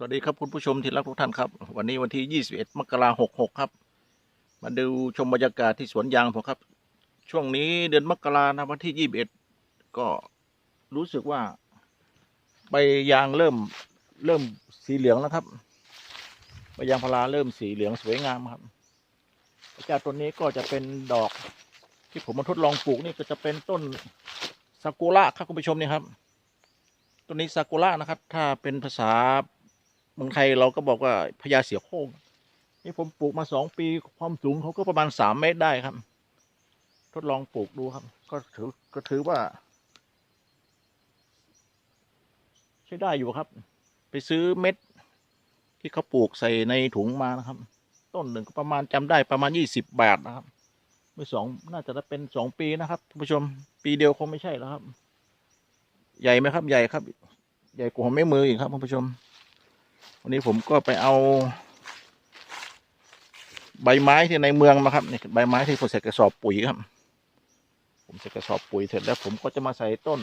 สวัสดีครับคุณผู้ชมที่รักทุกท่านครับ วันนี้วันที่ 21 มกราคม66ครับ มาดูชมบรรยากาศที่สวนยางผมครับ ช่วงนี้เดือนมกรานะวันที่ 21 ก็รู้สึกว่าใบยางเริ่มเริ่มสีเหลืองแล้วครับใบยางพาราเริ่มสีเหลืองสวยงามครับจากต้นนี้ก็จะเป็นดอกที่ผมมาทดลองปลูกนี่ก็จะเป็นต้นซากุระครับคุณผู้ชมนี่ครับต้นนี้ซากุระนะครับ ถ้าเป็นภาษา เมืองไทยเราก็บอกว่าพญาเสือโคร่งนี่ผมปลูกมาสองปีความสูงเขาก็ประมาณสามเมตรได้ครับ ทดลองปลูกดูครับ ก็ถือก็ถือว่า ใช้ได้อยู่ครับ ไปซื้อเม็ด ที่เขาปลูกใส่ในถุงมานะครับ ต้นหนึ่งก็ประมาณจำได้ประมาณยี่สิบบาทนะครับเมื่อสองน่าจะเป็นสองปีนะครับท่านผู้ชมปีเดียวคงไม่ใช่แล้วครับ ใหญ่ไหมครับใหญ่ครับ ใหญ่กว่าหัวแม่มืออีกครับท่านผู้ชม วันนี้ผมก็ไปเอา ใบไม้ที่ในเมืองมาครับนี่ใบไม้ที่ผมใส่กระสอบปุ๋ยครับ ผมใส่กระสอบปุ๋ยเสร็จแล้วผมก็จะมาใส่ต้น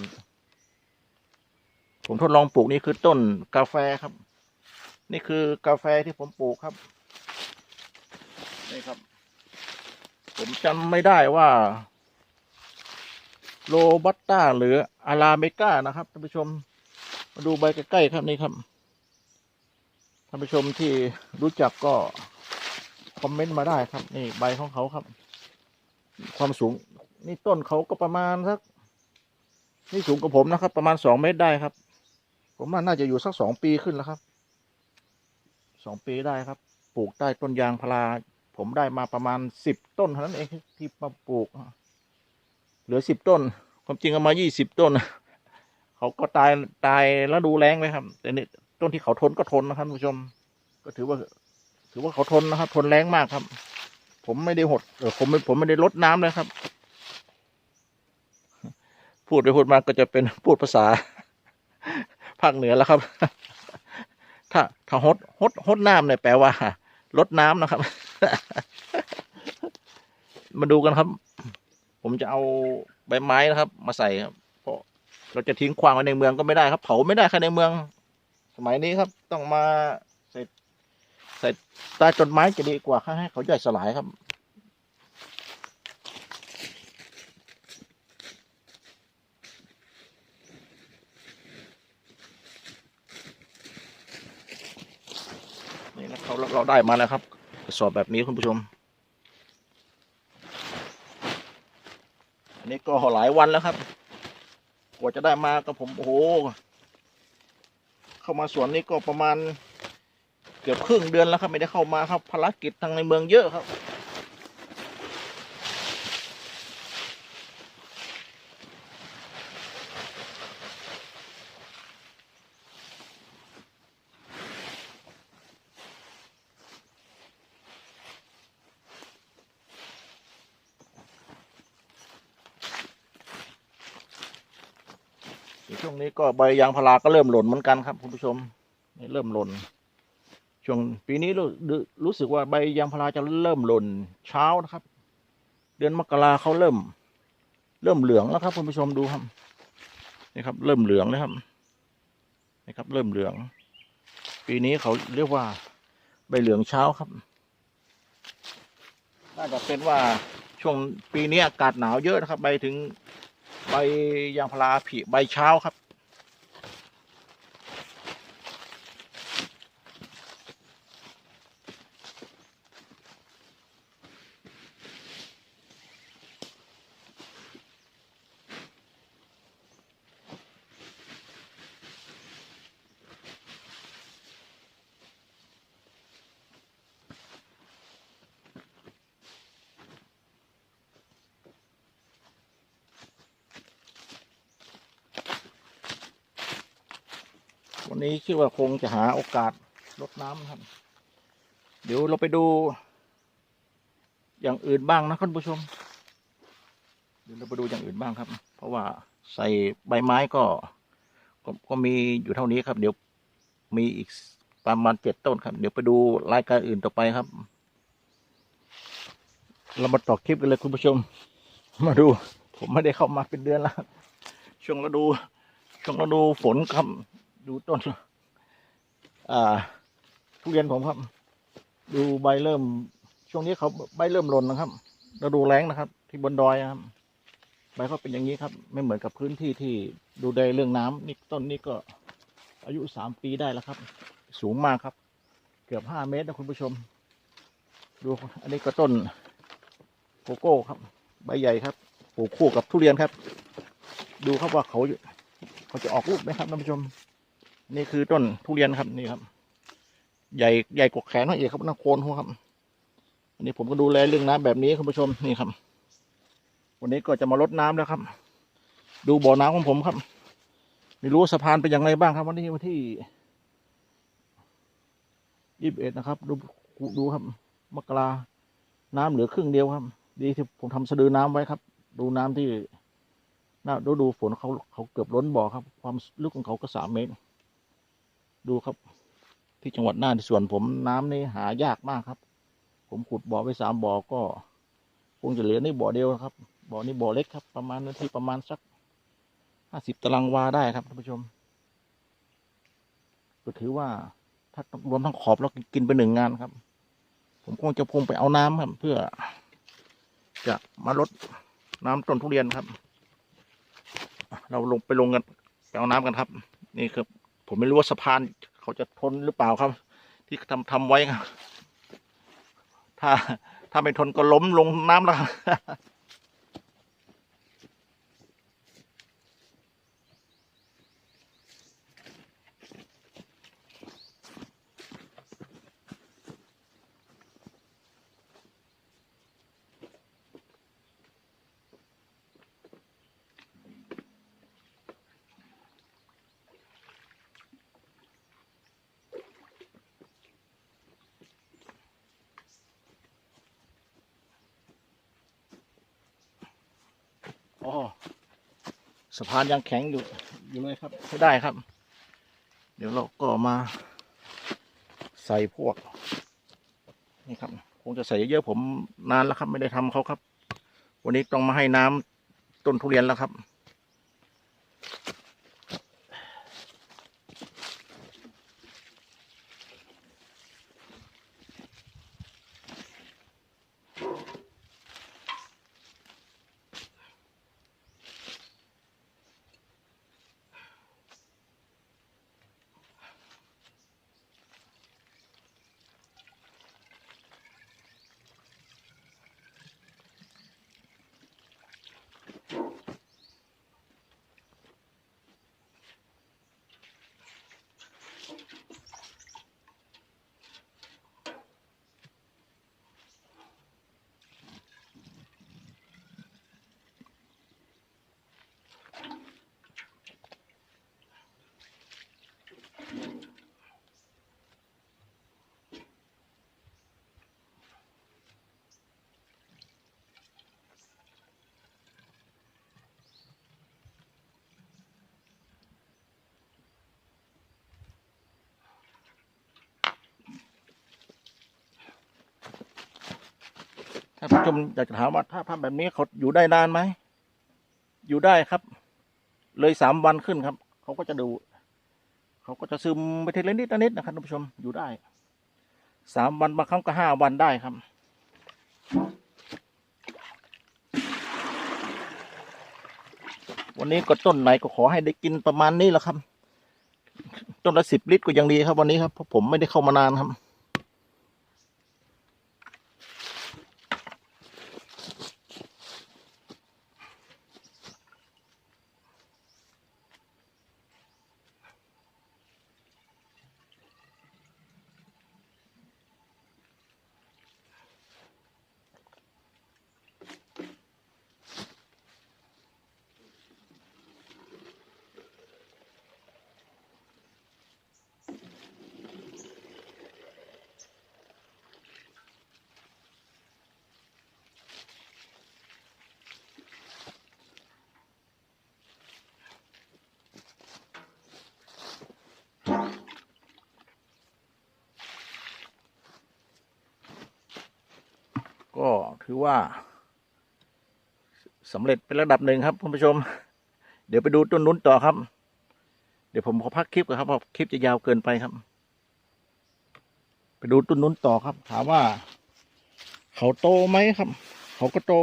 ผมทดลองปลูกนี่คือต้นกาแฟครับ นี่คือกาแฟที่ผมปลูกครับนี่ครับ ผมจำไม่ได้ว่าโรบัสต้าหรืออาราเมก้านะครับท่านผู้ชม มาดูใบใกล้ๆครับนี่ครับานผู้ชมที่รู้จักก็คอมเมนต์มาได้ครับ นี่ใบของเขาครับ ความสูง นี่ต้นเขาก็ประมาณสักนี่สูงกว่าผมนะครับ ประมาณสองเมตรได้ครับ ผมว่าน่าจะอยู่สักสองปีขึ้นแล้วครับสองปีได้ครับ ปลูกใต้ต้นยางพาราผมได้มาประมาณสิบต้นเท่านั้นเองที่มาปลูก เหลือสิบต้น ความจริงเอามายี่สิบต้นเขาก็ตายตายแล้วดูแรงไหมครับ แต่นี่ ต้นที่เขาทนก็ทนนะครับผู้ชม ก็ถือว่า ถือว่าเขาทนนะครับ ทนแรงมากครับ ผมไม่ได้หดเออผมผมไม่ได้ลดน้ำเลยครับ พูดไปพูดมาก็จะเป็นพูดภาษาภาคเหนือแล้วครับ ถ้าถ้าฮดฮดฮดน้ำเนี่ยแปลว่าลดน้ำนะครับ มาดูกันครับ ผมจะเอาใบไม้นะครับ มาใส่ครับเพราะเราจะทิ้งควางไว้ในเมืองก็ไม่ได้ครับ เผาไม่ได้ค่ะในเมือง สมัยนี้ครับต้องมาใส่ใส่ใต้ต้นไม้จะดีกว่าให้เขาย่อยสลายครับนี่นะเขาเราได้มาแล้วครับกระสอบแบบนี้คุณผู้ชม อันนี้ก็หลายวันแล้วครับ กว่าจะได้มาก็ผมโอ้โห เข้ามาสวนนี้ก็ประมาณเกือบครึ่งเดือนแล้วครับไม่ได้เข้ามาครับภารกิจทางในเมืองเยอะครับ ก็ใบยางพาราก็เริ่มหล่นเหมือนกันครับคุณผู้ชมนี่เริ่มหล่นช่วงปีนี้รู้รู้รู้สึกว่าใบยางพาราจะเริ่มหล่นเช้านะครับ เดือนมกราเขาเริ่ม เริ่มเหลืองแล้วครับคุณผู้ชมดูครับนี่ครับ เริ่มเหลืองแล้วครับนี่ครับ เริ่มเหลือง ปีนี้เขาเรียกว่า ใบเหลืองเช้าครับน่าจะเป็นว่าช่วงปีนี้อากาศหนาวเยอะนะครับ ใบถึงใบยางพาราผลิใบเช้าครับ วันนี้คิดว่าคงจะหาโอกาสลดน้ำครับ เดี๋ยวเราไปดู อย่างอื่นบ้างนะคุณผู้ชม เดี๋ยวเราไปดูอย่างอื่นบ้างครับ เพราะว่าใส่ใบไม้ก็ก็ก็มีอยู่เท่านี้ครับ เดี๋ยวมีอีกประมาณเจ็ดต้นครับ เดี๋ยวไปดูรายการอื่นต่อไปครับ เรามาต่อคลิปกันเลยคุณผู้ชม มาดู ผมไม่ได้เข้ามาเป็นเดือนแล้วช่วงฤดูช่วงฤดูฝนครับ ดูต้นอ่าทุเรียนผมครับ ดูใบเริ่ม ช่วงนี้เขาใบเริ่มหล่นนะครับเราดูแรงนะครับ ที่บนดอยครับ ใบเขาเป็นอย่างนี้ครับ ไม่เหมือนกับพื้นที่ที่ดูได้เรื่องน้ำนี่ต้นนี้ก็ อายุสามปีได้แล้วครับ สูงมากครับ เกือบห้าเมตรนะคุณผู้ชม ดูอันนี้ก็ต้นโกโก้ครับ ใบใหญ่ครับปลูกคู่กับทุเรียนครับ ดูครับว่าเขาเขาจะออกลูกไหมครับท่านผู้ชม นี่คือต้นทุเรียนครับนี่ครับ ใหญ่ใหญ่กว่าแขนเขาอีกครับนักโคนเขาครับอันนี้ผมก็ดูแลเรื่องน้ำแบบนี้คุณผู้ชมนี่ครับ วันนี้ก็จะมาลดน้ำแล้วครับ ดูบ่อน้ำของผมครับไม่รู้สะพานเป็นอย่างไรบ้างครับ วันนี้วันที่ยี่สิบเอ็ดนะครับ ดูดูครับมกราน้ำเหลือครึ่งเดียวครับ ดีที่ผมทำสะดือน้ำไว้ครับ ดูน้ำที่น่าดูดูฝนเขาเขาเกือบล้นบ่อครับ ความลึกของเขาก็สามเมตร ดูครับ ที่จังหวัดน่านส่วนผมน้ำนี่หายากมากครับ ผมขุดบ่อไปสามบ่อก็ คงจะเหลือในบ่อเดียวครับ บ่อนี้บ่อเล็กครับ ประมาณนื้อที่ประมาณสักห้าสิบตารางวาได้ครับท่านผู้ชม ก็ถือว่าถ้ารวมทั้งขอบแล้วกินไปหนึ่งงานครับ ผมคงจะพงไปเอาน้ำครับ เพื่อ จะมาลดน้ำต้นทุเรียนครับ เราลงไปลงกันไปเอาน้ำกันครับ นี่ครับ ผมไม่รู้ว่าสะพานเขาจะทนหรือเปล่าครับ ที่ทำทำไว้ครับ ถ้าถ้าไม่ทนก็ล้มลงน้ำแล้ว อ๋อสะพานยังแข็งอยู่อยู่เลยครับใช้ได้ครับ เดี๋ยวเราก็มาใส่พวก นี่ครับ คงจะใส่เยอะๆผมนานแล้วครับ ไม่ได้ทำเขาครับ วันนี้ต้องมาให้น้ำต้นทุเรียนแล้วครับ ถ้าผู้ชมอยากจะถามว่าถ้าทำแบบนี้เขาอยู่ได้นานไหม อยู่ได้ครับ เลยสามวันขึ้นครับ เขาก็จะดู เขาก็จะซึมไปทีละนิดละนิดนะครับท่านผู้ชมอยู่ได้สามวันบางครั้งก็ห้าวันได้ครับ วันนี้ก็ต้นไหนก็ขอให้ได้กินประมาณนี้แหละครับ ต้นละสิบลิตรก็ยังดีครับวันนี้ครับเพราะผมไม่ได้เข้ามานานครับ ก็ ถือว่าสำเร็จเป็นระดับหนึ่งครับคุณผู้ชม เดี๋ยวไปดูต้นนู้นต่อครับ เดี๋ยวผมขอพักคลิปก่อนครับเพราะคลิปจะยาวเกินไปครับ ไปดูต้นนู้นต่อครับ ถามว่า เขาโตไหมครับ เขาก็โต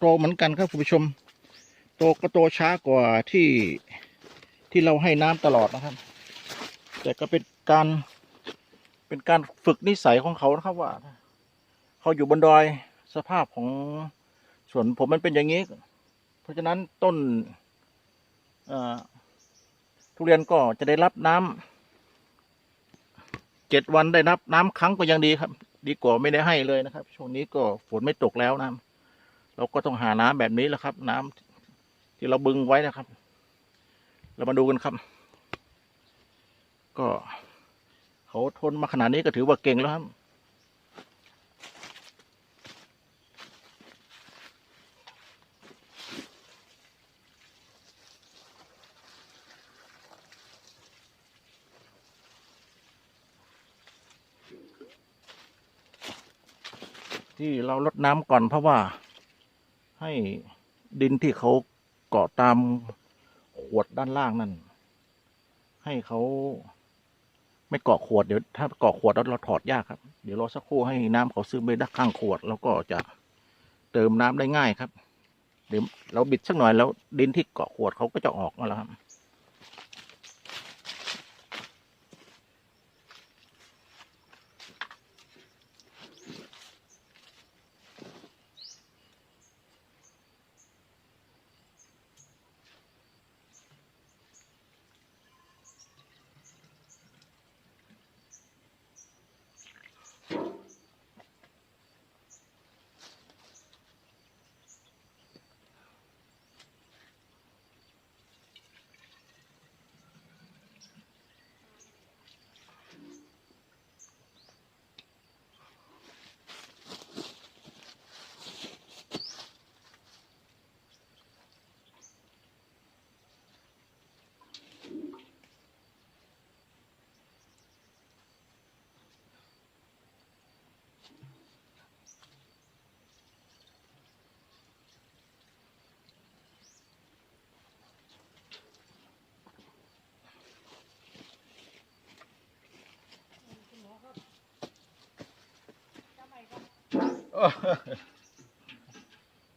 โตเหมือนกันครับคุณผู้ชม โตก็โตช้ากว่าที่ที่เราให้น้ำตลอดนะครับ แต่ก็เป็นการเป็นการฝึกนิสัยของเขานะครับว่า เขาอยู่บนดอย สภาพของสวนผมมันเป็นอย่างนี้ เพราะฉะนั้นต้นทุเรียนก็จะได้รับน้ำเจ็ดวันได้รับน้ำครั้งก็ยังดีครับ ดีกว่าไม่ได้ให้เลยนะครับ ช่วงนี้ก็ฝนไม่ตกแล้วนะเราก็ต้องหาน้ำแบบนี้แหละครับ น้ำที่เราบึงไว้นะครับ เรามาดูกันครับ ก็เขาทนมาขนาดนี้ก็ถือว่าเก่งแล้วครับ ที่เราลดน้ำก่อนเพราะว่า ให้ดินที่เขาเกาะตามขวดด้านล่างนั่น ให้เขาไม่เกาะขวดเดี๋ยวถ้าเกาะขวดแล้วเราถอดยากครับ เดี๋ยวรอสักครู่ให้น้ำเขาซึมไปด้านข้างขวด แล้วก็จะเติมน้ำได้ง่ายครับ เดี๋ยวเราบิดสักหน่อยแล้วดินที่เกาะขวดเขาก็จะออกมาแล้วครับ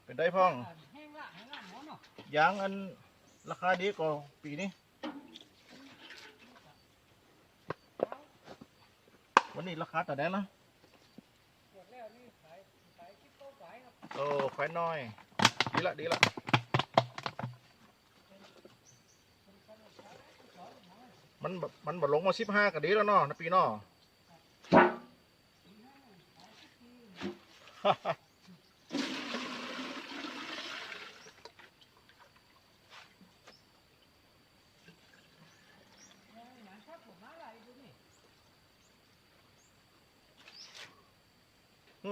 เป็นได้พ่องแห้งเนาะยางอันราคาดีกว่าปีนี้ วันนี้ราคาแต่ไดแล้วนี่ขายขายคิดโต๊ะโอ้ขายน้อย ดีละดีละมันแบบมันบลงมาสิบห้าก็ดีแล้วเนาะนะปีเนาะ เอ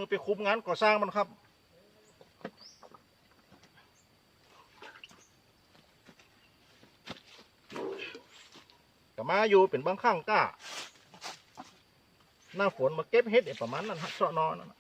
อไปคุมงานก่อสร้างมันครับก็มาอยู่เป็นบางครั้งก้า หน้าฝนมาเก็บเห็ดประมาณนั้นฮะเสาะนอนนน่ะ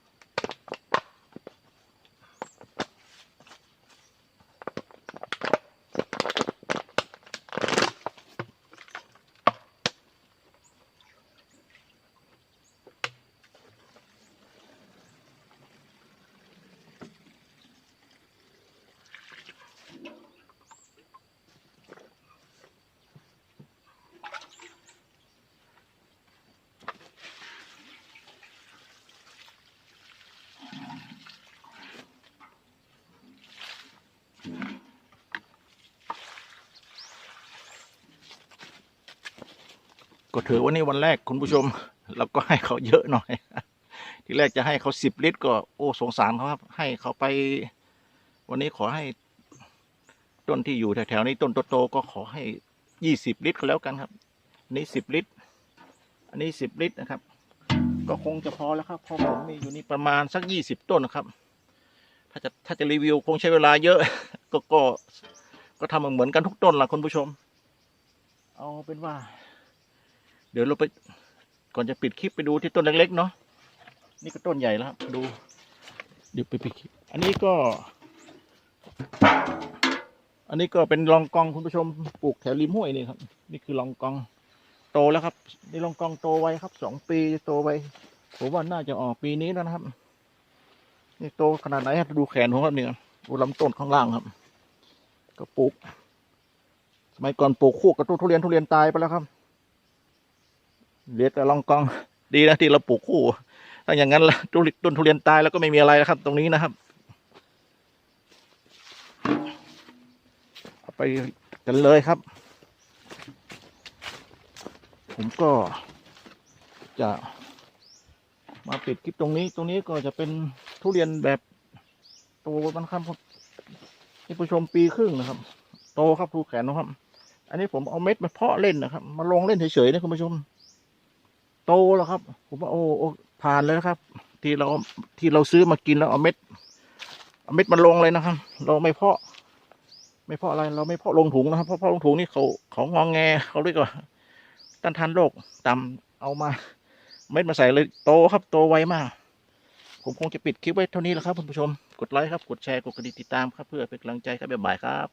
ก็ถือว่านี่วันแรกคุณผู้ชมเราก็ให้เขาเยอะหน่อย ที่แรกจะให้เขาสิบลิตร ก็โอ้สงสารเขาครับ ให้เขาไป วันนี้ขอให้ต้นที่อยู่แถวๆนี้ต้นโตๆก็ขอให้ยี่สิบลิตรก็แล้วกันครับอันนี้สิบลิตร อันนี้สิบลิตรนะครับ ก็คงจะพอแล้วครับเพราะผมมีอยู่นี่ประมาณสักยี่สิบต้นนะครับ ถ้าจะถ้าจะรีวิวคงใช้เวลาเยอะ ก็ก็ก็ทำเหมือนกันทุกต้นล่ะคุณผู้ชม เอาเป็นว่า เดี๋ยวเราไปก่อนจะปิดคลิปไปดูที่ต้นเล็กๆเนาะนี่ก็ต้นใหญ่แล้วครับดูเดี๋ยวไปปิดคลิปอันนี้ก็ อันนี้ก็เป็นรองกองคุณผู้ชมปลูกแถวริมห้วยนี่ครับ นี่คือรองกองโตแล้วครับนี่รองกองโตไวครับสองปีโตไวผมว่าน่าจะออกปีนี้แล้วนะครับ นี่โตขนาดไหนฮะดูแขนผมครับเนี่ยดูลำต้นข้างล่างครับ ก็ปลูกสมัยก่อนปลูกคู่กับต้นทุเรียนทุเรียนตายไปแล้วครับ เหลือแต่ลองกองดีนะที่เราปลูกคู่ถ้าอย่างนั้นละต้นต้นทุเรียนตายแล้วก็ไม่มีอะไรแล้วครับ ตรงนี้นะครับไปกันเลยครับ ผมก็จะมาปิดคลิปตรงนี้ ตรงนี้ก็จะเป็นทุเรียนแบบโตมันครับที่ผู้ชมปีครึ่งนะครับ โตครับภูแขนนะครับ อันนี้ผมเอาเม็ดมาเพาะเล่นนะครับ มาลงเล่นเฉยๆนะคุณผู้ชม โตแล้วครับ ผมว่าโอ้โอ้ผ่านเลยนะครับ ที่เราที่เราซื้อมากินแล้วเอาเม็ดเอาเม็ดมาลงเลยนะครับ เราไม่เพาะ ไม่เพาะอะไร เราไม่เพาะลงถุงนะครับเพราะเพาะลงถุงนี่เขาเขางองแงเขาเรียกว่าต้านทานโรคต่ำเอามา เม็ดมาใส่เลยโตครับ โตไวมาก ผมคงจะปิดคลิปไว้เท่านี้แหละครับคุณผู้ชม กดไลค์ครับ กดแชร์กดกระดิ่งติดตามครับ เพื่อเป็นกำลังใจครับบ๊ายบายครับ